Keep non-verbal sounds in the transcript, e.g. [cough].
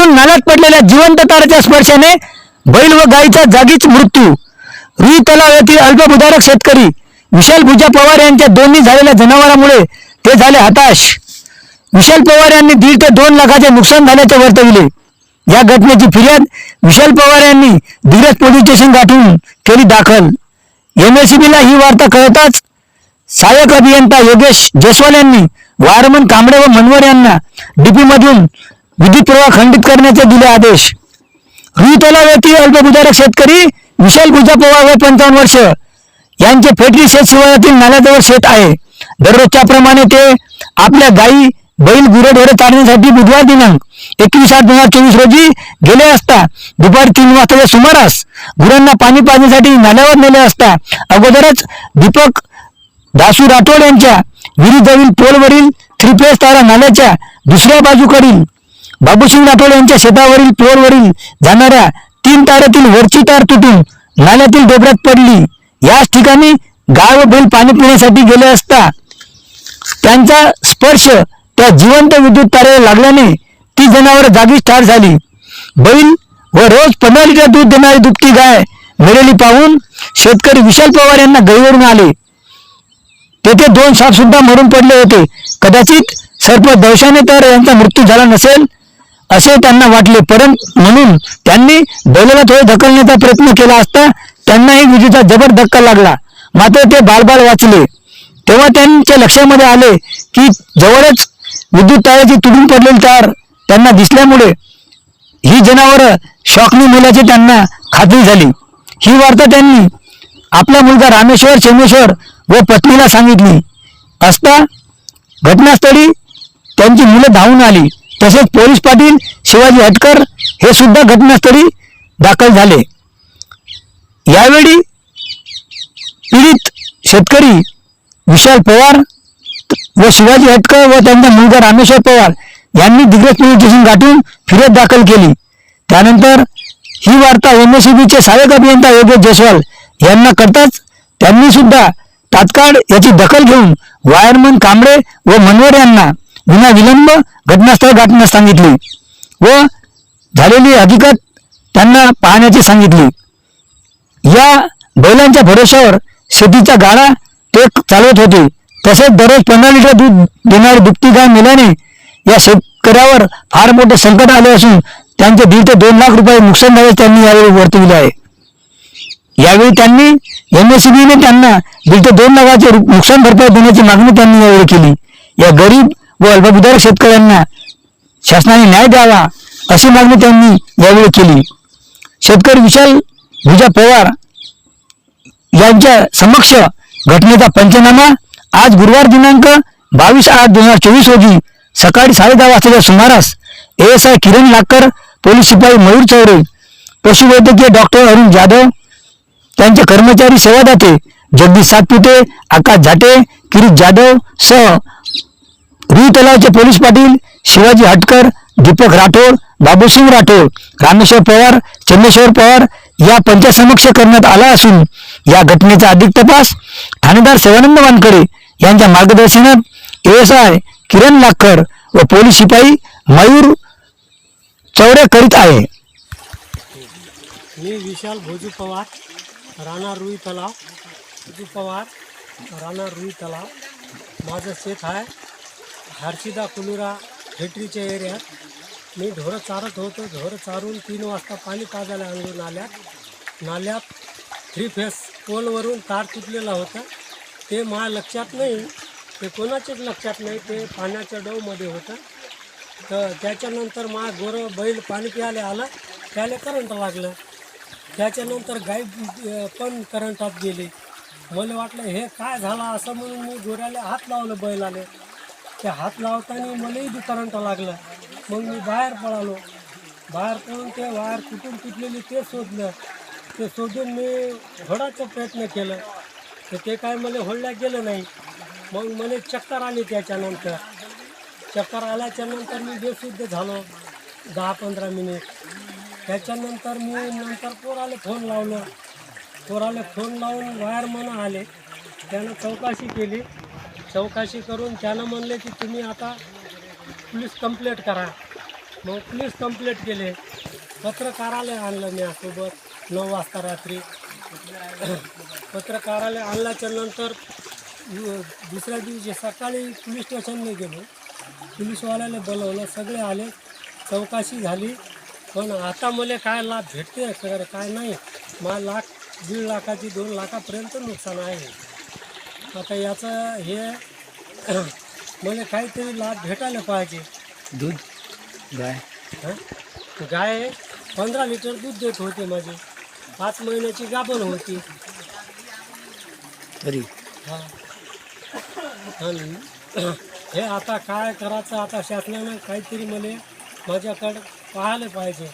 पडून नाल्यात पडलेल्या जिवंत ताराच्या स्पर्शाने बैल व गायीचा जागीच मृत्यू. रुई तलाव येथील अल्पभूधारक शेतकरी विशाल भुजा पवार यांच्या दोन्ही झालेल्या जनावरांमुळे ते झाले हताश. विशाल पवार यांनी दीड ते दोन लाखाचे नुकसान झाल्याचे वर्तविले. या घटनेची फिर्याद विशाल पवार यांनी धीरज पोलीस स्टेशन गाठून केली दाखल. एमएसीबीला ही वार्ता कळताच सहाय्यक अभियंता योगेश जयस्वाल यांनी वारमन कांबळे व मनवर यांना डीपी मधून विद्युत प्रवाह खंडित करण्याचे दिले आदेश. रुई येथील अल्पभूधारक शेतकरी विशाल पूजा पवार व पंचावन्न वर्ष यांचे फेटरी शेत शिवारातील नाल्याजवळ शेत आहे. दररोजच्या प्रमाणे ते आपल्या गायी बैल गुरेढोरे चालण्यासाठी बुधवार दिनांक एकवीस आठ दोन हजार चोवीस रोजी गेले असता दुपारी तीन वाजताच्या सुमारास गुरांना पाणी पाजण्यासाठी नाल्यावर नेले असता अगोदरच दीपक दासू राठोड यांच्या विहिरीजवळील पोलवरील थ्री फेस तारा नाल्याच्या दुसऱ्या बाजूकडील बाबूसिंग राठोड यांच्या शेतावरील पोलवरील जाणाऱ्या तीन तारातील वरची तार तुटून नाल्यातील डोबऱ्यात पडली. याच ठिकाणी गाय व बैल पाणी पिण्यासाठी गेले असता त्यांचा स्पर्श त्या जिवंत विद्युत तारेला लागल्याने ती जनावर जागीच ठार झाली. बैल व रोज पंधरा लिटर दूध देणारी दुभती गाय मिळेली पाहून शेतकरी विशाल पवार यांना गळीवरून आले. तेथे दोन साप सुद्धा मरून पडले होते. कदाचित सर्प दवशाने तर यांचा मृत्यू झाला नसेल असे त्यांना वाटले. परंतु म्हणून त्यांनी बैलाला थोडे ढकलण्याचा प्रयत्न केला असता त्यांनाही विजेचा जबर धक्का लागला. मात्र ते बालबाल वाचले. तेव्हा त्यांच्या लक्षामध्ये आले की जवळच विद्युत ताराची तुडून पडलेली तार त्यांना दिसल्यामुळे ही जनावर शॉकनी मुलाची त्यांना खात्री झाली. ही वार्ता त्यांनी आपला मुलगा रामेश्वर चेमेश्वर व पत्नीला सांगितली. असता घटनास्थळी त्यांची मुलं धावून आली. तसेच पोलीस पाटील शिवाजी हटकर हे सुद्धा घटनास्थळी दाखल झाले. यावेळी पीडित शेतकरी विशाल पवार व शिवाजी हटकर व त्यांचा मुलगा रामेश्वर पवार यांनी दिग्रज पोलीस स्टेशन गाठून फिर्याद दाखल केली. त्यानंतर ही वार्ता एमएससीबीचे सहाय्यक अभियंता योगेश जयस्वाल यांना करताच त्यांनी सुद्धा तात्काळ याची दखल घेऊन वायरमन कांबळे व मनवर यांना विना विलंब घटनास्थळ गाठण्यास सांगितले व झालेली हकीकत त्यांना पाहण्याचे सांगितले. या बैलांच्या भरोश्यावर शेतीचा गाडा ते चालवत होते. तसेच दररोज पंधरा लिटर दूध देणारी दुभती गाय मेल्याने या शेतकऱ्यावर फार मोठे संकट आले असून त्यांचे दीड ते दोन लाख रुपये नुकसान झाले त्यांनी यावेळी वर्तविले आहे. यावेळी त्यांनी एमएससीबीने त्यांना दीड ते दोन लाखाचे नुकसान भरपाई देण्याची मागणी त्यांनी यावेळी केली. या गरीब व अल्पभूधारक शेतकऱ्यांना शासनाने न्याय द्यावा अशी मागणी त्यांनी यावेळी केली. शेतकरी विशाल भुजा पवार यांच्या समक्ष घटनेचा पंचनामा आज गुरुवार दिनांक बावीस आठ दोन हजार चोवीस रोजी सकाळी साडेदहा वाजताच्या सुमारास S I Kiran Lakar police शिपाई मयूर चौरे पशुवैद्यकीय डॉक्टर अरुण जाधव त्यांचे कर्मचारी सेवादाते जगदीश सातपुते आकाश झाटे किरीट जाधव सह रुईतलावचे पोलीस पाटील शिवाजी हटकर दीपक राठोड बाबूसिंग राठोड रामेश्वर पवार चंद्रेश्वर पवार या पंचासमक्ष करण्यात आला असून या घटनेचा अधिक तपास ठाणेदार सेवानंद वानकडे यांच्या मार्गदर्शनात एएसआय किरण लाखर व पोलीस शिपाई मयूर चौरे करीत आहे. मी विशाल भोजू पवार राणा रुई तलाव भोजू पवार राणा रुई तलाव माझं शेत आहे हर्षिदा कुलुरा फेटरीच्या एरियात. मी ढोरं चारत होतो. ढोरं चारून तीन वाजता पाणी पाजायला आणलो नाल्यात नाल्यात थ्री फेस पोलवरून तार तुटलेला होता. ते माझ्या लक्षात नाही. ते कोणाच्याच लक्षात नाही. ते पाण्याच्या डवमध्ये होतं. तर त्याच्यानंतर मा गोरं बैल पाणी प्यायला आलं. त्याला करंट लागलं. त्याच्यानंतर गाय पण करंटात गेली. मला वाटलं हे काय झालं? असं म्हणून मी गोऱ्याला हात लावलं बैलाले. ते हात लावताना मलाही बी करंट लागलं. मग मी बाहेर पळालो. बाहेर पळून ते वायर कुठून तुटलेली ते शोधलं. ते शोधून मी होडाचा प्रयत्न केलं. तर ते काय मला होडल्या गेलं नाही. मग मला चक्कर आली त्याच्यानंतर. चक्कर आल्याच्यानंतर मी बेशुद्ध झालो. दहा पंधरा मिनिट. त्याच्यानंतर मी नंतर पोराला फोन लावलं. पोराला फोन लावून वायरमन आले. त्यानं चौकशी केली. चौकशी करून त्यानं म्हणले की तुम्ही आता पोलीस कंप्लेंट करा. मग पोलीस कंप्लेंट केले. पत्रकारालय आणलं मी सोबत नऊ वाजता रात्री. [coughs] पत्रकारालय आणल्याच्या नंतर दुसऱ्या दिवशी सकाळी पोलीस स्टेशनने गेलो. पोलीसवाल्याला बोलवलं सगळे आले. चौकशी झाली. पण आता मला काय लाभ भेटते काय नाही. मला लाख दीड लाखाची दोन लाखापर्यंत नुकसान आहे. आता याचं हे [clears throat] मला काहीतरी लाभ भेटायला पाहिजे. दूध? गाय? हं? गाय पंधरा लिटर दूध देत होते माझे. पाच महिन्याची गाभण होती. तरी? हा. आणि [clears throat] हे आता काय करायचं आता शासनानं काहीतरी मला माझ्याकडं पाहायला पाहिजे.